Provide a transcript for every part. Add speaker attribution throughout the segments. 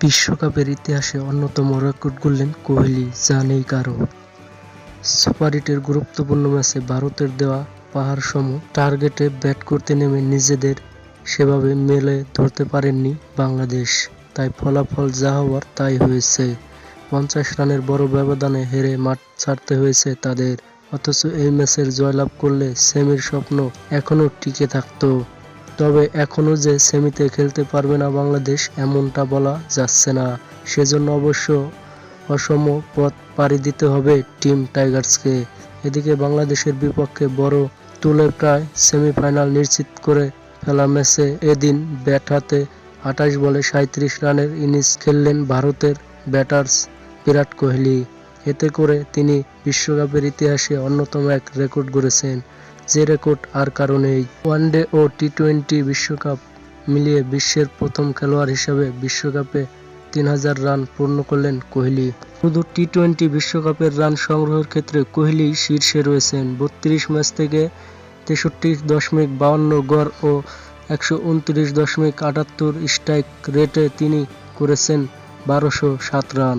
Speaker 1: বিশ্বকাপের ইতিহাসে অন্যতম রেকর্ড গড়লেন কোহলি যা নেই কারও সুপার এইটের গুরুত্বপূর্ণ ম্যাচে ভারতের দেওয়া পাহাড়সম টার্গেটে ব্যাট করতে নেমে নিজেদের সেভাবে মেলে ধরতে পারেননি বাংলাদেশ। তাই ফলাফল যা হওয়ার তাই হয়েছে। পঞ্চাশ রানের বড় ব্যবধানে হেরে মাঠ ছাড়তে হয়েছে তাদের। অথচ এই ম্যাচের জয়লাভ করলে সেমির স্বপ্ন এখনও টিকে থাকতো। তবে এখনও যে সেমিতে খেলতে পারবে না বাংলাদেশ, এমনটা বলা যাচ্ছে না। সেজন্য অবশ্য অসম পথ পাড়ি দিতে হবে টিম টাইগার্সকে। এদিকে বাংলাদেশের বিপক্ষে বড় তুলে প্রায় সেমিফাইনাল নিশ্চিত করে ফেলা ম্যাচে এদিন ব্যাট হাতে আঠাশ বলে সাঁইত্রিশ রানের ইনিংস খেললেন ভারতের ব্যাটার্স বিরাট কোহলি। এতে করে তিনি বিশ্বকাপের ইতিহাসে অন্যতম এক রেকর্ড গড়েছেন। যে রেকর্ড আর কারণেই ওয়ানডে ও টি টোয়েন্টি বিশ্বকাপ মিলিয়ে বিশ্বের প্রথম খেলোয়াড় হিসেবে বিশ্বকাপে তিন হাজার রান পূর্ণ করলেন কোহলি। শুধু টি টোয়েন্টি বিশ্বকাপের রান সংগ্রহের ক্ষেত্রে কোহলি শীর্ষে রয়েছেন। বত্রিশ ম্যাচ থেকে তেষট্টি দশমিক বাউন্ন গড় ও একশো উনত্রিশ দশমিক আটাত্তর স্ট্রাইক রেটে তিনি করেছেন বারোশো সাত রান।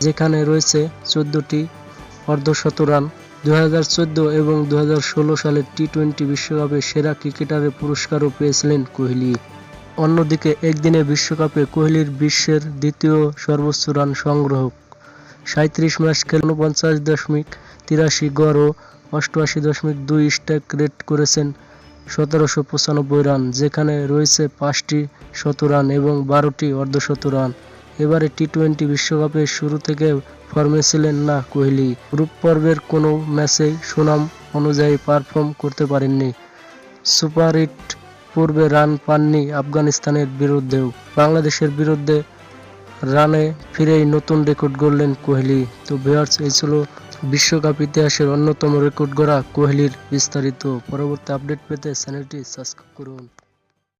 Speaker 1: যেখানে রয়েছে চোদ্দটি অর্ধশত রান। দু হাজার চোদ্দ এবং দু সালের টি টোয়েন্টি বিশ্বকাপে সেরা ক্রিকেটারের পুরস্কারও পেয়েছিলেন কোহলি। অন্যদিকে একদিনে বিশ্বকাপে কোহলির বিশ্বের দ্বিতীয় সর্বোচ্চ রান সংগ্রহ সাঁত্রিশ ম্যাচ খেলে উনপঞ্চাশ দশমিক তিরাশি গড় ও অষ্টআশি দশমিক দুই স্ট্রাইক রেট করেছেন সতেরোশো পঁচানব্বই রান, যেখানে রয়েছে পাঁচটি শতরান এবং বারোটি অর্ধশত রান এবারে টি টোয়েন্টি বিশ্বকাপের শুরু থেকে ফর্মে ছিলেন না কোহলি। গ্রুপ পর্বের কোনো ম্যাচেই সুনাম অনুযায়ী পারফর্ম করতে পারেননি। সুপার এইট পূর্বে রান পাননি আফগানিস্তানের বিরুদ্ধেও। বাংলাদেশের বিরুদ্ধে রানে ফিরেই নতুন রেকর্ড গড়লেন কোহলি। তো ভিউয়ার্স, এই ছিল বিশ্বকাপ ইতিহাসের অন্যতম রেকর্ড গড়া কোহলির বিস্তারিত। পরবর্তী আপডেট পেতে চ্যানেলটি সাবস্ক্রাইব করুন।